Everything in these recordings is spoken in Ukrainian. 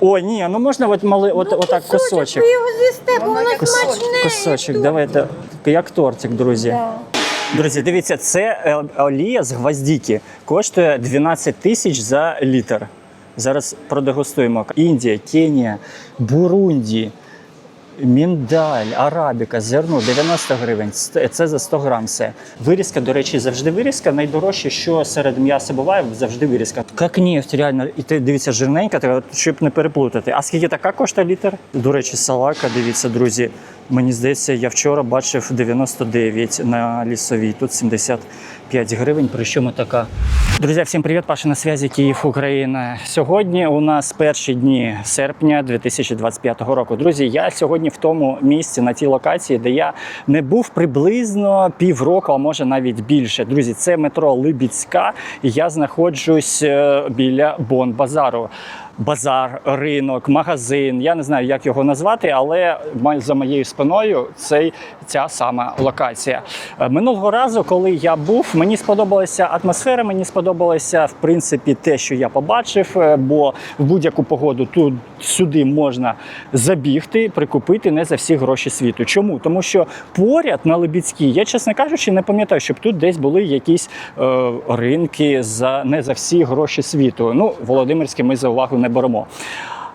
О, ні, ну можна от мали, от, отак кусочок. Ви його з'їсте, бо воно Кус- смачне. Кусочок, давайте. Як тортик, друзі. Да. Друзі, дивіться, це е, олія з гвоздіки. Коштує 12 тисяч за літр. Зараз продегустуємо. Індія, Кенія, Бурунді, міндаль, арабіка, зерно 90 гривень. Це за 100 грам все. Вирізка, до речі, завжди вирізка. Найдорожче, що серед м'яса буває, завжди вирізка. Як нефть, реально. І ти дивіться, жирненька, така, щоб не переплутати. А скільки така коштує літр? До речі, салака, дивіться, друзі. Мені здається, я вчора бачив 99 на лісовій, тут 75 гривень. Причому така. Друзі, всім привіт! Паша на зв'язі Київ, Україна. Сьогодні у нас перші дні серпня 2025 року. Друзі, я сьогодні в тому місці на тій локації, де я не був приблизно півроку, а може навіть більше. Друзі, це метро Либіцька. і Я знаходжусь е, біля Бон-базару. Базар, ринок, магазин. Я не знаю, як його назвати, але за моєю спиною цей ця сама локація. Е, Минулого разу, коли я був, мені сподобалася атмосфера, мені сподобалося в принципі те, що я побачив. е, Бо в будь-яку погоду тут сюди можна забігти, прикупити не за всі гроші світу. Чому? Тому що поряд на Лебідській, я чесно кажучи, не пам'ятаю, щоб тут десь були якісь е, ринки за не за всі гроші світу. Ну, Володимирські ми за увагу не беремо.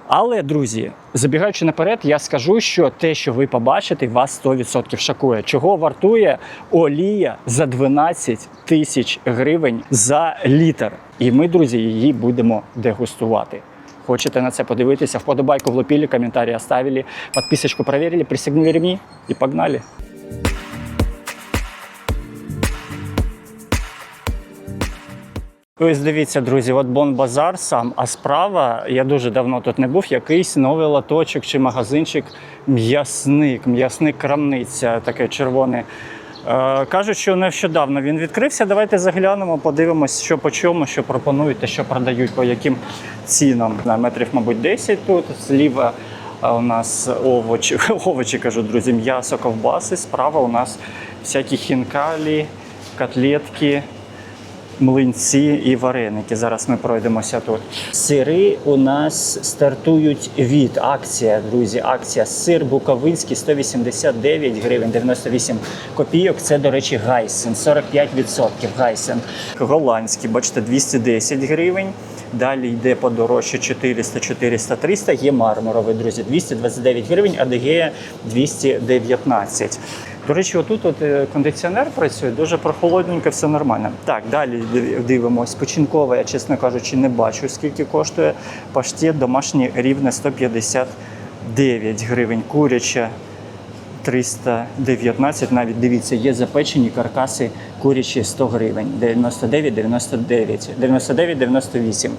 Але, друзі, забігаючи наперед, я скажу, що те, що ви побачите, вас 100% шокує. Чого вартує олія за 12 тисяч гривень за літр? І ми, друзі, її будемо дегустувати. Хочете на це подивитися? Вподобайку влупили, коментарі оставили, підписочку проверили, пристегнули ремні і погнали. Ось дивіться, друзі, от Бон-Базар сам, а справа, я дуже давно тут не був, якийсь новий латочок чи магазинчик м'ясник, м'ясник крамниця, таке червоне. Е, кажуть, що нещодавно він відкрився. Давайте заглянемо, подивимось, що по чому, що пропонують та що продають, по яким цінам. На метрів, мабуть, 10 тут, зліва у нас овочі, овочі кажу, друзі, м'ясо, ковбаси. Справа у нас всякі хінкалі, котлетки, млинці і вареники. Зараз ми пройдемося тут. Сири у нас стартують від акція, друзі. Акція сир Буковинський 189 гривень 98 копійок. Це, до речі, гайсен 45% гайсен. Голландський, бачите, 210 гривень. Далі йде подорожче 400, 400, 300. Є мармуровий, друзі, 229 гривень, адегея 219. До речі, отут от е, кондиціонер працює, дуже прохолодненько, все нормально. Так, далі дивимось. Починкове, я, чесно кажучи, не бачу, скільки коштує. Паштет домашній рівне 159 гривень. Куряча 319, навіть дивіться, є запечені каркаси курячі 100 гривень, 99, 99, 99, 98.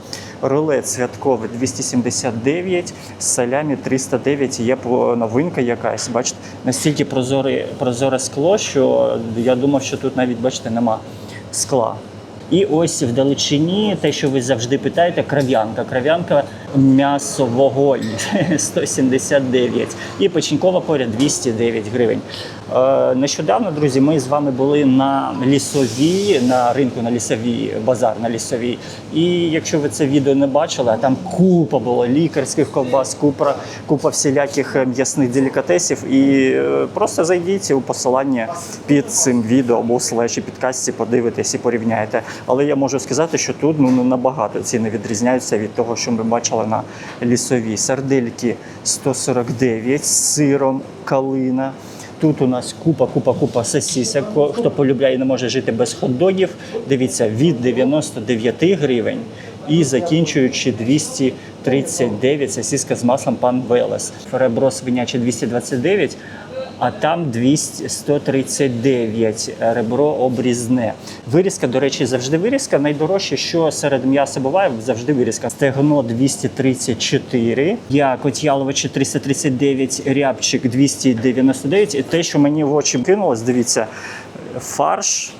Рулет святковий 279, салямі 309, є новинка якась. Бачите, настільки прозоре, прозоре скло, що я думав, що тут навіть, бачите, нема скла. І ось в далечині те, що ви завжди питаєте, крав'янка. Крав'янка м'ясо вогонь 179 і печінкова поряд 209 гривень. Е, нещодавно, друзі, ми з вами були на лісовій, на ринку на лісовій, базар на лісовій. І якщо ви це відео не бачили, там купа було лікарських ковбас, купа, купа всіляких е, м'ясних делікатесів. І е, просто зайдіть у посилання під цим відео або слеші підкасті, подивитесь і порівняєте. Але я можу сказати, що тут ну, набагато ціни відрізняються від того, що ми бачили на лісовій. Сардельки 149 з сиром, калина. Тут у нас купа, купа, купа сосісок. Хто полюбляє не може жити без хот-догів, дивіться, від 99 гривень і закінчуючи 239 сосіска з маслом пан Велес. Ребро свиняче 229, а там 200, 139 ребро обрізне. Вирізка, до речі, завжди вирізка. Найдорожче, що серед м'яса буває, завжди вирізка. Стегно 234, як яловичі 339, рябчик 299. І те, що мені в очі кинулось, дивіться, фарш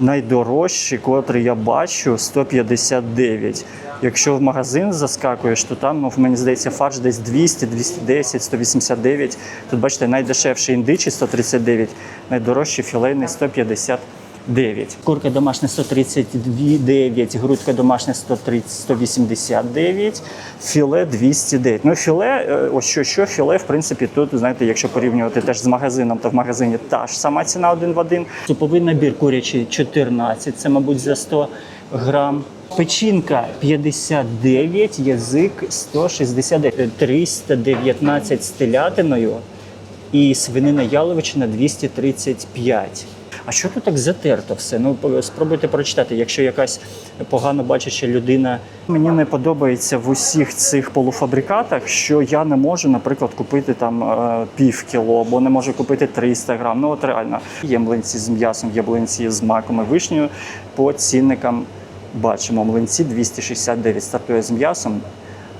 найдорожчий, котрий я бачу, 159. Якщо в магазин заскакуєш, то там, ну, мені здається, фарш десь 200, 210, 189. Тут, бачите, найдешевший індичий 139, найдорожчий філейний 150 9. Курка домашня 132,9, грудка домашня 130, 189, філе 209. Ну, філе, е, ось що, що філе, в принципі, тут, знаєте, якщо порівнювати теж з магазином, то в магазині та ж сама ціна один в один. Суповий набір курячий 14, це, мабуть, за 100 грам. Печінка 59, язик 169, 319 з телятиною і свинина яловичина 235. А що тут так затерто все? Ну спробуйте прочитати, якщо якась погано бачача людина. Мені не подобається в усіх цих полуфабрикатах, що я не можу, наприклад, купити там е, пів кіло, або не можу купити 300 грам. Ну от реально є млинці з м'ясом, є млинці з маком і вишнею. По цінникам бачимо млинці 269 стартує з м'ясом.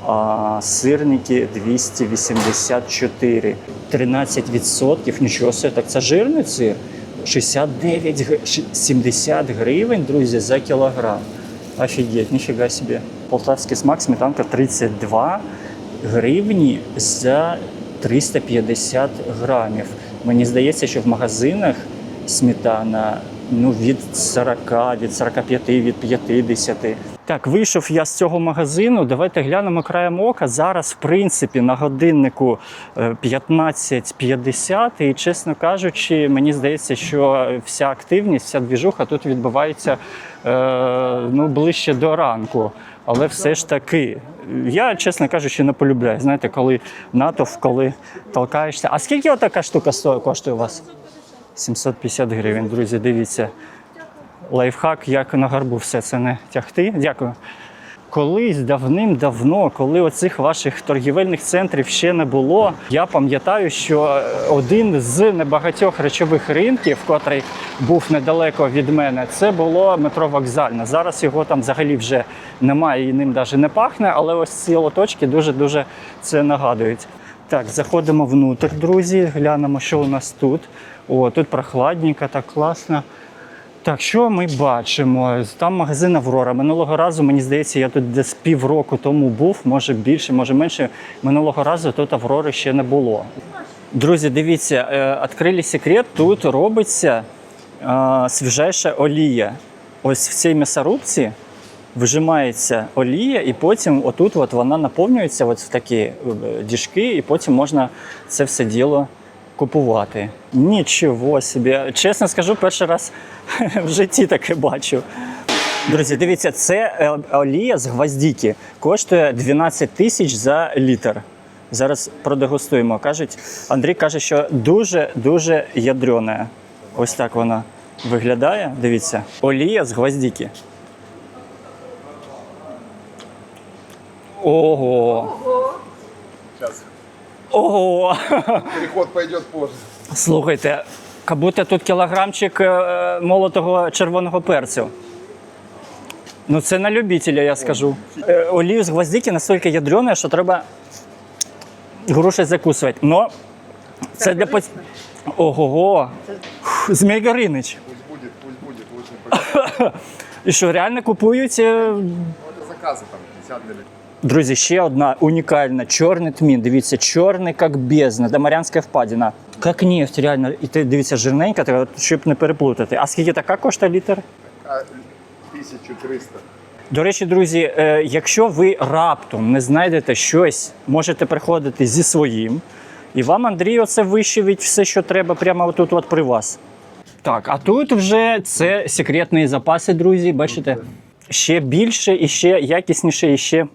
А сирники 284. 13%. Нічого собі, так це жирний сир. 69, гр- ш- 70 гривень, друзі, за кілограм. Офігеть, ніфіга собі. Полтавський смак, сметанка 32 гривні за 350 грамів. Мені здається, що в магазинах сметана ну, від 40, від 45, від 50. Так, вийшов я з цього магазину. Давайте глянемо краєм ока. Зараз, в принципі, на годиннику е, 15.50. І, чесно кажучи, мені здається, що вся активність, вся двіжуха тут відбувається е, ну, ближче до ранку. Але все ж таки, я, чесно кажучи, не полюбляю. Знаєте, коли натовп, коли толкаєшся. А скільки отака штука коштує у вас? 750 гривень, друзі, дивіться. Лайфхак, як на гарбу все це не тягти. Дякую. Колись давним-давно, коли оцих ваших торгівельних центрів ще не було, я пам'ятаю, що один з небагатьох речових ринків, котрий був недалеко від мене, це було метро вокзальне. Зараз його там взагалі вже немає і ним навіть не пахне, але ось ці лоточки дуже-дуже це нагадують. Так, заходимо внутрь, друзі, глянемо, що у нас тут. О, тут прохладненько, так класно. Так, що ми бачимо? Там магазин Аврора. Минулого разу, мені здається, я тут десь півроку тому був, може більше, може менше. Минулого разу тут Аврори ще не було. Друзі, дивіться, е, відкрили секрет. Тут робиться е, свіжайша олія. Ось в цій м'ясорубці вижимається олія, і потім отут от вона наповнюється от в такі е, діжки, і потім можна це все діло купувати. Нічого собі. Чесно скажу, перший раз в житті таке бачу. Друзі, дивіться, це е, олія з гвоздіки. Коштує 12 тисяч за літр. Зараз продегустуємо. Кажуть, Андрій каже, що дуже-дуже ядрена. Ось так вона виглядає. Дивіться, олія з гвоздіки. Ого. Сейчас. Ого. Переход пойдет позже. Слухайте, як будто тут кілограмчик е, молотого червоного перцю. Ну, це на любителя, я скажу. Е, Олію з гвоздики настільки ядрена, що треба груші закусувати. Но це для поць... Ого. Фу, Змій Горинич. Пусть будет, пусть будет, лучше пойдет. І що, реально купують? е, Ну, это заказы там 50 миллилитров. Друзі, ще одна унікальна чорний тмін. Дивіться, чорний як бездна, Дамарянська впадина. Як нефть, реально. І ти дивіться, жирненька, щоб не переплутати. А скільки така коштує літр? 1300. До речі, друзі, е, якщо ви раптом не знайдете щось, можете приходити зі своїм, і вам Андрій оце вищевить все, що треба, прямо отут от при вас. Так, а тут вже це секретні запаси, друзі. Бачите, ще більше, і ще якісніше, і ще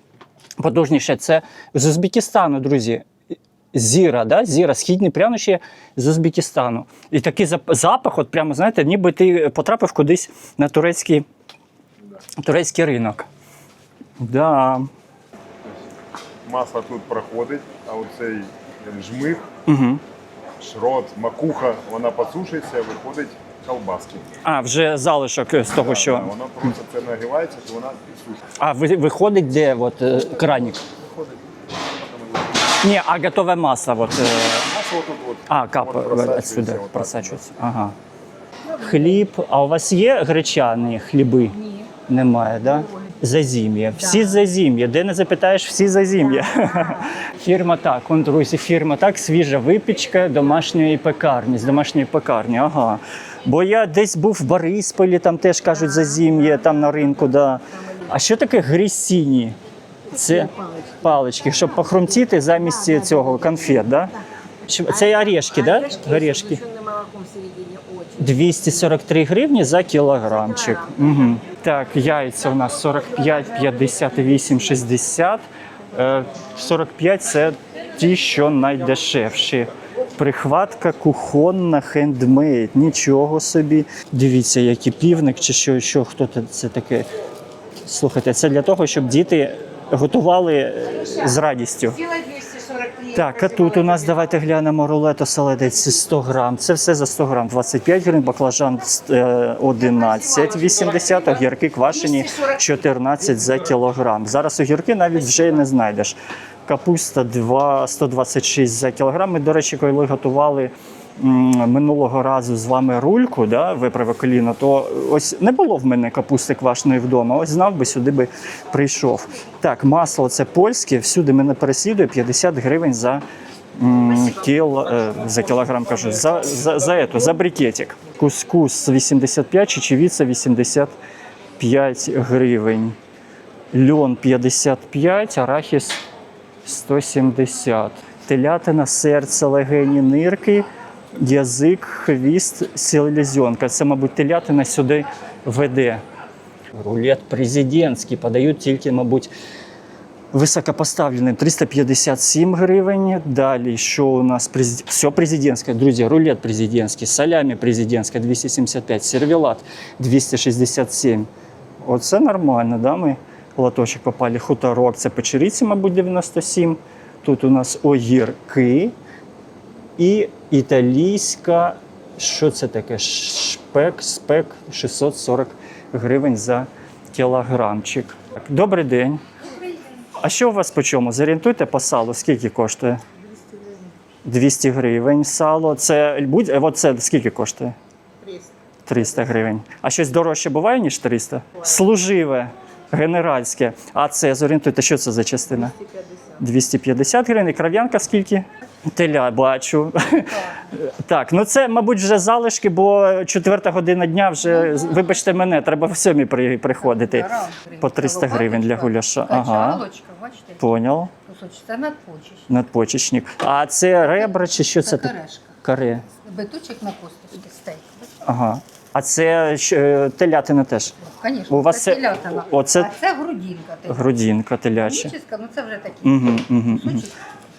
потужніше. Це з Узбекистану, друзі. Зіра, да? Зіра, східні прянощі з Узбекистану. І такий запах, от прямо знаєте, ніби ти потрапив кудись на турецький, турецький ринок. Да. Масло тут проходить, а оцей жмих, Угу. шрот, макуха, вона посушиться, виходить колбаски. А, вже залишок з того, Да, що. да, воно просто це нагрівається, то вона підсушиться. А ви- виходить де от, е, кранік? Виходить. Ні, а готове маса. От, е, Масло тут от. а, кап капає просачується отсюди, отак, просачується. Ага. Хліб. А у вас є гречані хліби? Ні. Немає, так? Да? Зазім'я. Всі зазім'я. Де не запитаєш, всі зазім'я. Фірма так, он, друзі, фірма так, свіжа випічка домашньої пекарні, з домашньої пекарні. Ага. Бо я десь був в Борисполі, там теж кажуть зазім'я, там на ринку. Да. А що таке грісіні? Це палички, щоб похрумтіти замість цього конфет, да? Це орешки, да? Орешки. 243 гривні за кілограмчик. Угу. Так, яйця у нас 45, 58, 60. Е, 45 це ті, що найдешевші. Прихватка кухонна, хендмейд. Нічого собі. Дивіться, який півник чи що, що хто це- таке. Слухайте, це для того, щоб діти готували з радістю. Сила 243. Так, а тут у нас давайте глянемо рулето селедець 100 грам. Це все за 100 грам. 25 гривень, баклажан 11, 80, огірки квашені 14 за кілограм. Зараз огірки навіть вже не знайдеш. Капуста 2, 126 за кілограм. Ми, до речі, коли готували минулого разу з вами рульку, да, виправи коліно, то ось не було в мене капусти квашеної вдома. Ось знав би, сюди би прийшов. Так, масло це польське, всюди мене переслідує 50 гривень за. Кіл, е, за кілограм кажу, за, за, за, ету, за брикетик. Кускус 85, чечевіця 85 гривень. Льон 55, арахіс 170. Телятина, серце, легені, нирки, язик, хвіст, селезенка. Це, мабуть, телятина сюди веде. Рулет президентський подають тільки, мабуть, високопоставленим 357 гривень. Далі, що у нас президент? Все президентське, друзі, рулет президентський, салямі президентська 275, сервелат 267. Оце нормально, да? Ми лоточок попали. Хуторок, це печериці, мабуть, 97. Тут у нас огірки і італійська, що це таке? Шпек, спек 640 гривень за кілограмчик. Так, Добрий день. А що у вас по чому? Зорієнтуйте по салу, скільки коштує? 200 гривень сало. Це будь е, от це скільки коштує? 300. 300 гривень. А щось дорожче буває, ніж 300? Служиве, генеральське. А це зорієнтуйте, що це за частина? 250 гривень. І кров'янка скільки? Теля бачу. Так, ну це, мабуть, вже залишки, бо четверта година дня вже, вибачте мене, треба в сьомій при- приходити. По 300 гривень для гуляша. Ага, бачите, поняв. Це надпочечник. Надпочечник. А це ребра чи що це? Це карешка. Каре. Биточок на косточці, стейк. Ага. А це е, телятина теж. Звісно, У вас це це- телятина. оце- А це грудинка. ти. Грудінка теляча. Космічна, ну це вже такі. Угу, угу, угу.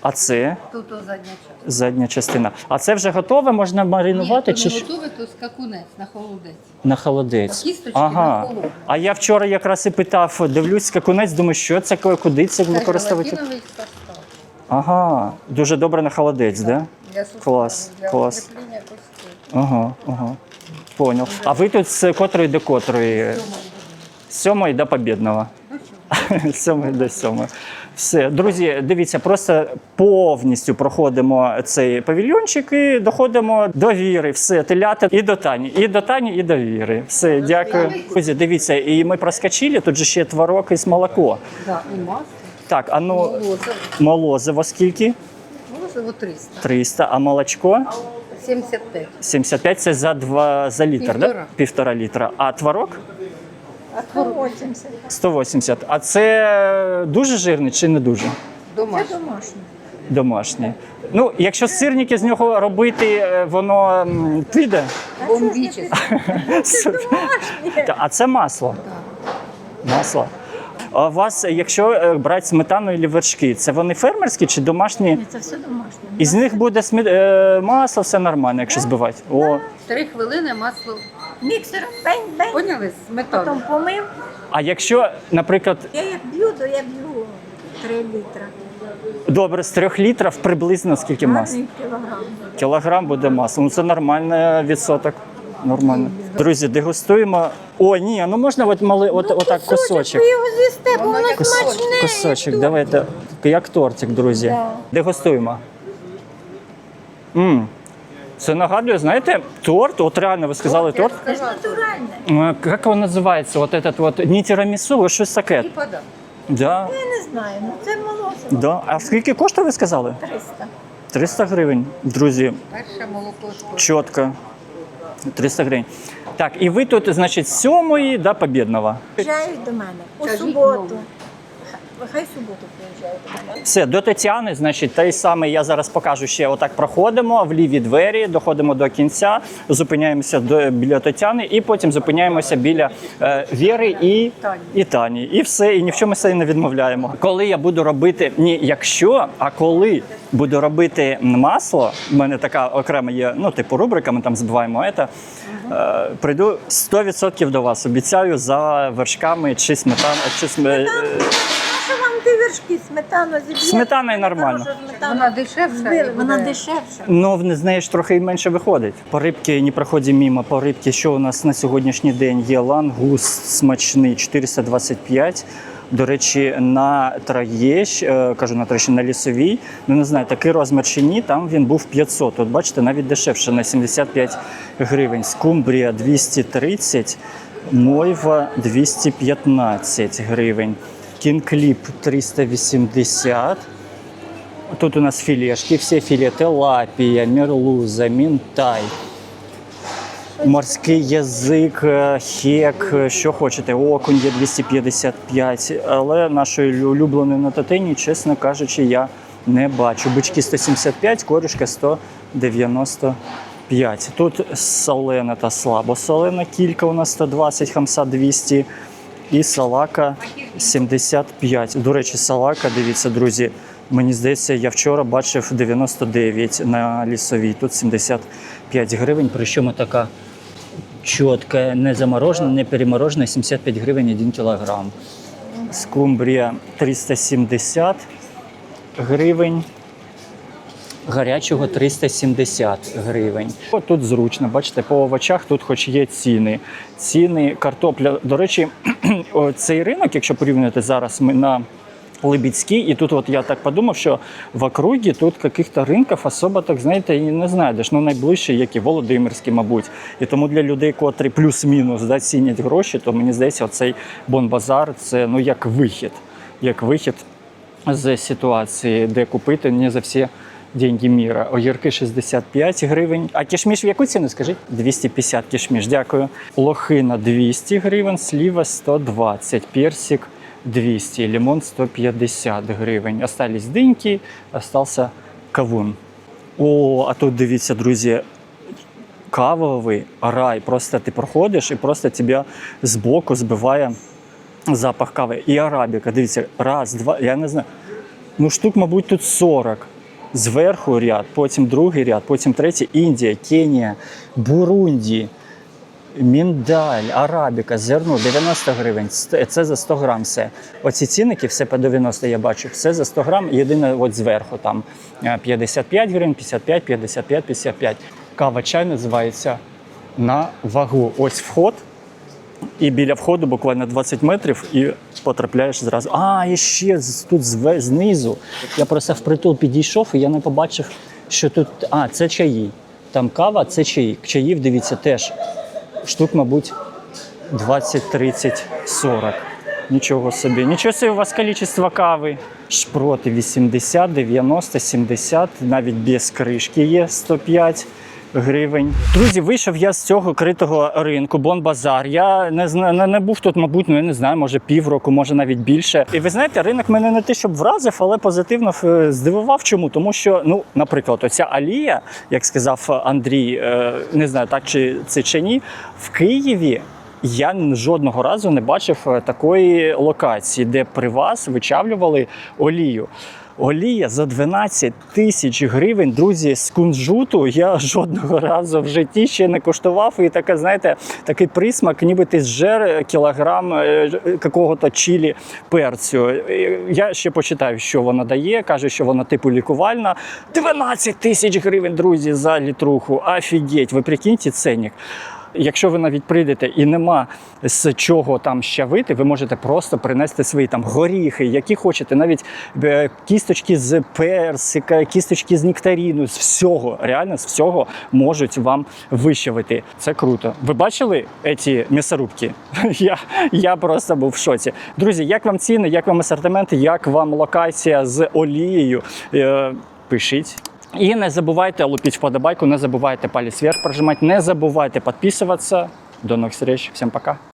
А це Тут задня частина. задня частина. А це вже готове, можна маринувати Ні, чи то не що? готове, то скакунець на холодець. на холодець? А кісточки Ага. на холодець. А я вчора якраз і питав, дивлюсь, скакунець, думаю, що це куди це Це використовувати? желатиновий состав. Ага, дуже добре на холодець, так? Да? Для суставів, Клас, для клас. укріплення костей. Ага, ага. Понял. А ви тут з котрої до котрої? З сьомої до побідного. З сьомої до сьомої. Все, друзі, дивіться, просто повністю проходимо цей павільйончик і доходимо до віри. Все, теляти і до Тані, і до Тані, і до віри. Все, дякую. Друзі, дивіться, і ми проскочили, тут же ще творог із молоко. Да, і масло. Так, а ну Молозиво. молозиво скільки? Молозиво 300. 300, а молочко? 75. 75 це за 2 за літр, да? Півтора. Півтора літра. А творог? А 180. 180. А це дуже жирний чи не дуже? Домашнє. Домашній. Ну, якщо сирники з нього робити, е, воно м, піде. Бомбічне. Та, А це масло. Масло. А у вас, якщо е, брати сметану і вершки, це вони фермерські чи домашні? Це все домашнє. Із них буде смі... е, масло, все нормально, якщо збивати. О. Три хвилини масло. Міксер бень-бень, Поняли? Сметану. потім помив. А якщо, наприклад, Я як б'ю, то я б'ю 3 літра. добре, з трьох літрів приблизно скільки масла? Гарний кілограм. Кілограм буде масла. Ну це нормальний відсоток. Нормально. Друзі, дегустуємо. О, ні, ну можна от мали, от, отак кусочок. Ви його з'їсте, бо Воно смачне. Кусочок, давайте. Як тортик, друзі. Да. Дегустуємо. М, Це нагадує, знаєте, торт. От реально ви сказали торт. Це ж натуральне. Е, Як він називається? От этот вот не тірамісу, а щось таке. Да. Я не знаю, ну це молоко. Да. А скільки коштує, ви сказали? 300. 300 гривень. Друзі, Перше молоко. чітко. 300 гривень. Так, і ви тут, значить, сьомої до Побєдного. Приїжджають до мене у суботу. Хай суботу мене. Все, до Тетяни, значить, той самий я зараз покажу ще. Отак проходимо в ліві двері, доходимо до кінця, зупиняємося до, біля Тетяни і потім зупиняємося біля е, Віри і, Тані. і Тані. І все, і ні в чому себе не відмовляємо. Коли я буду робити, ні, якщо, а коли буду робити масло, в мене така окрема є, ну, типу, рубрика, ми там збиваємо це. Е, прийду 100% до вас. Обіцяю за вершками чи сметан, чи сме, вершки, сметану зіб'є? Сметана і нормально. Вона дешевша. Вона дешевша. Ну, в знаєш, трохи менше виходить. По рибки не проходимо мимо. По рибки, що у нас на сьогоднішній день є лангус смачний 425. До речі, на троєщ, е, кажу на троєщ, на лісовій, ну не знаю, такий розмір чи ні, там він був 500. От бачите, навіть дешевше на 75 гривень. Скумбрія 230, мойва 215 гривень. Кінкліп 380. Тут у нас филешки, все филе, тилапія, мерлуза, мінтай, морський язик, е, хек, е, що хочете, окунь є 255, але нашої улюбленої на татині, чесно кажучи, я не бачу. Бички 175, корюшка 195. Тут солена та слабосолена, кілька у нас 120, хамса 200 і салака 75. До речі, салака, дивіться, друзі, мені здається, я вчора бачив 99 на лісовій, тут 75 гривень, причому така чітка, не заморожена, не переморожена, 75 гривень 1 кілограм. Скумбрія 370 гривень. Гарячого 370 гривень. От Тут зручно, бачите, по овочах тут хоч є ціни. Ціни картопля. До речі, цей ринок, якщо порівняти зараз ми на Либідській, і тут от я так подумав, що в округі тут каких-то ринків особо, так знаєте, і не знайдеш. Ну найближче, як і Володимирський, мабуть. І тому для людей, котрі плюс-мінус да, цінять гроші, то мені здається, цей бонбазар це ну як вихід, як вихід з ситуації, де купити не за всі деньги міра. Огірки 65 гривень. А кішміш в яку ціну, скажіть? 250 кішміш, дякую. Лохина 200 гривень, сліва 120, персик 200, лимон 150 гривень. Остались диньки, остався кавун. О, а тут дивіться, друзі, кавовий рай. Просто ти проходиш і просто тебе збоку збиває запах кави. І арабіка. Дивіться, раз, два, я не знаю. Ну, штук, мабуть, тут 40. Зверху ряд, потім другий ряд, потім третій. Індія, Кенія, Бурунді, міндаль, арабіка, зерно 90 гривень. Це за 100 грам все. Оці цінники, все по 90 я бачу. Все за 100 грам. Єдине от зверху там е, 55 гривень, 55, 55, 55. Кава чай називається на вагу. Ось вход. І біля входу буквально 20 метрів і потрапляєш зразу. А, і ще тут знизу. Я просто впритул підійшов і я не побачив, що тут. А, це чаї. Там кава, це чаї. Чаїв, дивіться, теж штук, мабуть, 20, 30, 40. Нічого собі. Нічого собі у вас кількість кави. Шпроти 80, 90, 70, навіть без кришки є 105 гривень. Друзі, вийшов я з цього критого ринку, Бонбазар. Я не знаю, не, не був тут, мабуть, ну я не знаю, може півроку, може навіть більше. І ви знаєте, ринок мене не те, щоб вразив, але позитивно е, здивував. Чому? Тому що, ну, наприклад, оця алія, як сказав Андрій, е, не знаю, так чи це чи ні, в Києві. Я жодного разу не бачив е, такої локації, де при вас вичавлювали олію. Олія за 12 тисяч гривень, друзі, з кунжуту я жодного разу в житті ще не коштував. І така, знаєте, такий присмак, ніби ти зжер кілограм е, какого-то чилі перцю. Е, Я ще почитаю, що вона дає. Каже, що вона типу лікувальна. 12 тисяч гривень, друзі, за літруху. Офігеть, ви прикиньте ценник. Якщо ви навіть прийдете і нема з чого там щавити, ви можете просто принести свої там горіхи, які хочете, навіть е, кісточки з персика, кісточки з нектаріну, з всього, реально з всього можуть вам вищавити. Це круто. Ви бачили ці м'ясорубки? Я, я просто був в шоці. Друзі, як вам ціни, як вам асортимент, як вам локація з олією? Е, Пишіть. І не забувайте лупіть вподобайку, не забувайте палець вверх прожимати, не забувайте підписуватися. До нових встреч. Всім пока.